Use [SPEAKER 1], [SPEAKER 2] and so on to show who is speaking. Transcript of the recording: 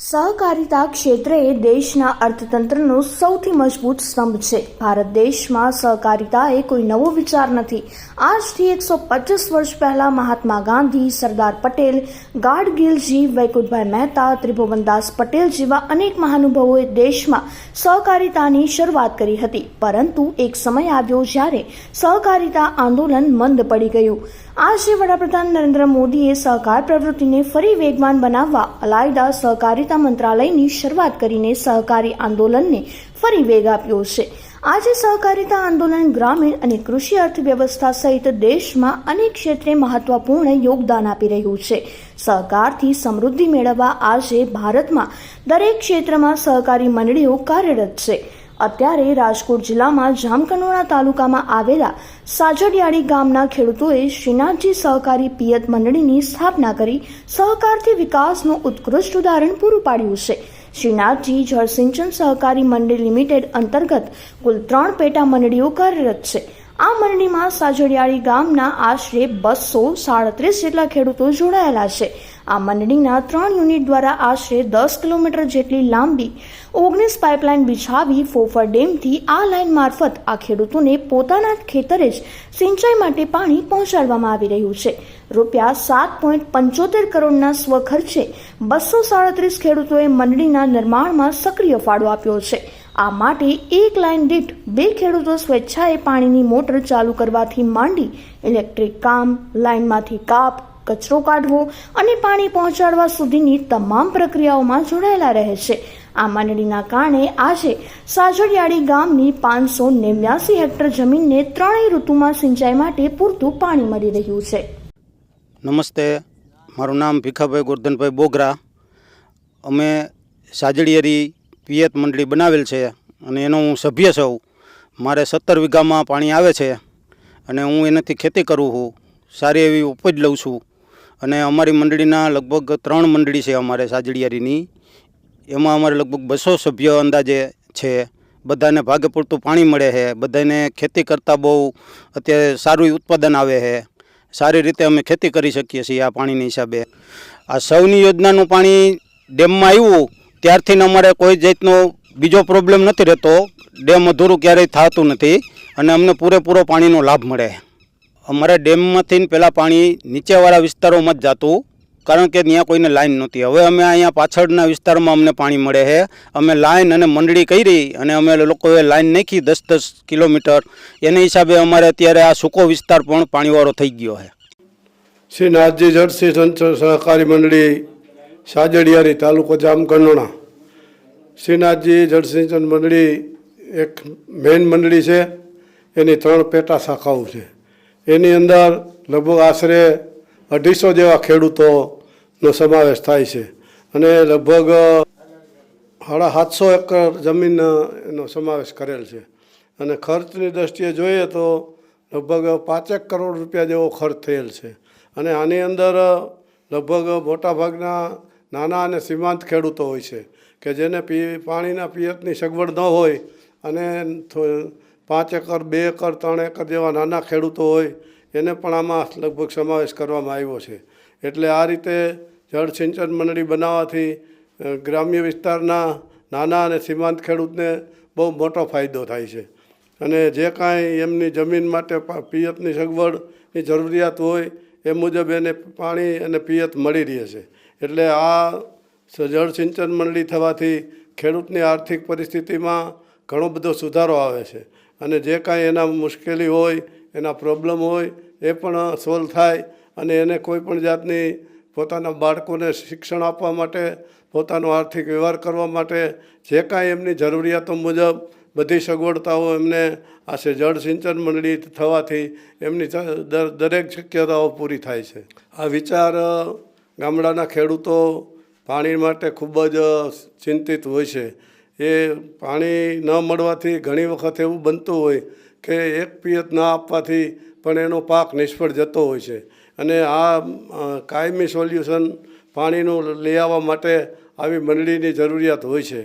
[SPEAKER 1] સહકારિતા ક્ષેત્રે દેશના અર્થતંત્રનો સૌથી મજબૂત સ્તંભ છે. ભારત દેશમાં સહકારિતા એ કોઈ નવો વિચાર નથી. આજથી એકસો પચીસ વર્ષ પહેલા મહાત્મા ગાંધી, સરદાર પટેલ, ગાડગિલજી, વૈકુંઠભાઈ મહેતા ત્રિભુવનદાસ પટેલ જેવા અનેક મહાનુભાવોએ દેશમાં સહકારિતાની શરૂઆત કરી હતી. પરંતુ એક સમય આવ્યો જ્યારે સહકારિતા આંદોલન મંદ પડી ગયું. આજે વડાપ્રધાન નરેન્દ્ર મોદીએ સહકાર પ્રવૃત્તિને ફરી વેગવાન બનાવવા, અલાયદા સહકારિતા મંત્રાલયની શરૂઆત કરીને સહકારી આંદોલનને ફરી વેગ આપ્યો છે. આજે સહકારિતા આંદોલન ગ્રામીણ અને કૃષિ અર્થવ્યવસ્થા સહિત દેશમાં અનેક ક્ષેત્રે મહત્વપૂર્ણ યોગદાન આપી રહ્યું છે. સહકારથી સમૃદ્ધિ મેળવવા આજે ભારતમાં દરેક ક્ષેત્રમાં સહકારી મંડળીઓ કાર્યરત છે. અત્યારે રાજકોટ જિલ્લામાં જામકંડોળા તાલુકામાં આવેલા સાજડિયાળી ગામના ખેડૂતોએ શ્રીનાથજી સહકારી પિયત મંડળીની સ્થાપના કરી સહકારથી વિકાસનું ઉત્કૃષ્ટ ઉદાહરણ પૂરું પાડ્યું છે. શ્રીનાથજી જળસિંચન સહકારી મંડળી લિમિટેડ અંતર્ગત કુલ ત્રણ પેટા મંડળીઓ કાર્યરત છે. આ મંડળીમાં સાજડિયાળી ગામના આશરે બસો સાડત્રીસ જેટલા ખેડૂતો જોડાયેલા છે. આ મંડળીના ત્રણ યુનિટ દ્વારા આશરે દસ કિલોમીટર જેટલી લાંબી ઓગણીસ પાઇપલાઇન બિછાવી ફોફર ડેમથી આ લાઇન મારફત આ ખેડૂતોને પોતાના ખેતરે જ સિંચાઈ માટે પાણી પહોંચાડવામાં આવી રહ્યું છે. રૂપિયા સાત પોઈન્ટ પંચોતેર કરોડના સ્વખર્ચે બસો સાડત્રીસ ખેડૂતોએ મંડળીના નિર્માણમાં સક્રિય ફાળો આપ્યો છે. આ માટે એક લાઇન દીઠ બે ખેડૂતો સ્વેચ્છાએ પાણીની મોટર ચાલુ કરવાથી માંડી ઇલેક્ટ્રિક કામ લાઇનમાંથી કાપ, કચરો કાઢવો અને પાણી પહોંચાડવા સુધીની તમામ પ્રક્રિયાઓમાં જોડાયેલા રહે છે. આ માંડણીના કારણે આજે સાજડિયાળી ગામની પાંચસો નેવ્યાસી હેક્ટર જમીનને ત્રણેય ઋતુમાં સિંચાઈ માટે પૂરતું પાણી મળી રહ્યું છે.
[SPEAKER 2] નમસ્તે. મારું નામ ભીખાભાઈ ગોરધનભાઈ બોગરા. અમે સાજડિયારી પિયત મંડળી બનાવેલ છે અને એનો હું સભ્ય છું. મારે સત્તર વીઘામાં પાણી આવે છે અને હું એનાથી ખેતી કરું છું. સારી એવી ઉપજ લઉં છું. અને અમારી મંડળીના લગભગ ત્રણ મંડળી છે અમારે સાજડિયારીની એમાં અમારે લગભગ બસો સભ્ય અંદાજે છે. બધાને ભાગે પૂરતું પાણી મળે છે. બધાને ખેતી કરતાં બહુ અત્યારે સારું ઉત્પાદન આવે છે. સારી રીતે અમે ખેતી કરી શકીએ છીએ આ પાણીના હિસાબે. આ સૌની યોજનાનું પાણી ડેમમાં આવ્યું. ત્યારથી અમારે કોઈ જાતનો બીજો પ્રોબ્લેમ નથી રહેતો. ડેમ અધૂરું ક્યારેય થતું નથી અને અમને પૂરેપૂરો પાણીનો લાભ મળે. અમારે ડેમમાંથી પહેલાં પાણી નીચેવાળા વિસ્તારોમાં જ જતું, કારણ કે ત્યાં કોઈને લાઈન નહોતી. હવે અમે અહીંયા પાછળના વિસ્તારમાં અમને પાણી મળે છે. અમે લાઈન અને મંડળી કરી અને અમે લોકોએ લાઈન નાખી દસ દસ કિલોમીટર. એને હિસાબે અમારે અત્યારે આ સૂકો વિસ્તાર પણ પાણીવાળો થઈ ગયો છે.
[SPEAKER 3] શ્રી નાથજી સંચળ સહકારી મંડળી સાજડિયારી તાલુકો જામકંડોણા. શ્રીનાથજી જળસિંચન મંડળી એક મેઇન મંડળી છે. એની ત્રણ પેટા શાખાઓ છે. એની અંદર લગભગ આશરે અઢીસો જેવા ખેડૂતોનો સમાવેશ થાય છે. અને લગભગ સાડા સાતસો એકર જમીન એનો સમાવેશ કરેલ છે. અને ખર્ચની દ્રષ્ટિએ જોઈએ તો લગભગ પાંચેક કરોડ રૂપિયા જેવો ખર્ચ થયેલ છે. અને આની અંદર લગભગ મોટાભાગના નાના અને સીમાંત ખેડૂતો હોય છે, કે જેને પી, પાણીના પિયતની સગવડ ન હોય અને પાંચ એકર, બે એકર, ત્રણ એકર જેવા નાના ખેડૂતો હોય, એને પણ આમાં લગભગ સમાવેશ કરવામાં આવ્યો છે. એટલે આ રીતે જળસિંચન મંડળી બનાવવાથી ગ્રામ્ય વિસ્તારના નાના અને સીમાંત ખેડૂતને બહુ મોટો ફાયદો થાય છે. અને જે કાંઈ એમની જમીન માટે પિયતની સગવડની જરૂરિયાત હોય, એ મુજબ એને પાણી અને પિયત મળી રહે છે. એટલે આ જળ સિંચન મંડળી થવાથી ખેડૂતની આર્થિક પરિસ્થિતિમાં ઘણો બધો સુધારો આવે છે. અને જે કાંઈ એના મુશ્કેલી હોય, એના પ્રોબ્લેમ હોય, એ પણ સોલ્વ થાય અને એને કોઈ પણ જાતની પોતાના બાળકોને શિક્ષણ આપવા માટે, પોતાનો આર્થિક વ્યવહાર કરવા માટે જે કાંઈ એમની જરૂરિયાતો મુજબ બધી સગવડતાઓ એમને આ સે- જળ સિંચન મંડળી થવાથી એમની દરેક શક્યતાઓ પૂરી થાય છે. આ વિચાર ગામડાના ખેડૂતો પાણી માટે ખૂબ જ ચિંતિત હોય છે. એ પાણી ન મળવાથી ઘણી વખત એવું બનતું હોય કે એક પિયત ના આપવાથી પણ એનો પાક નિષ્ફળ જતો હોય છે. અને આ કાયમી સોલ્યુશન પાણીનું લઈ આવવા માટે આવી મંડળીની જરૂરિયાત હોય છે.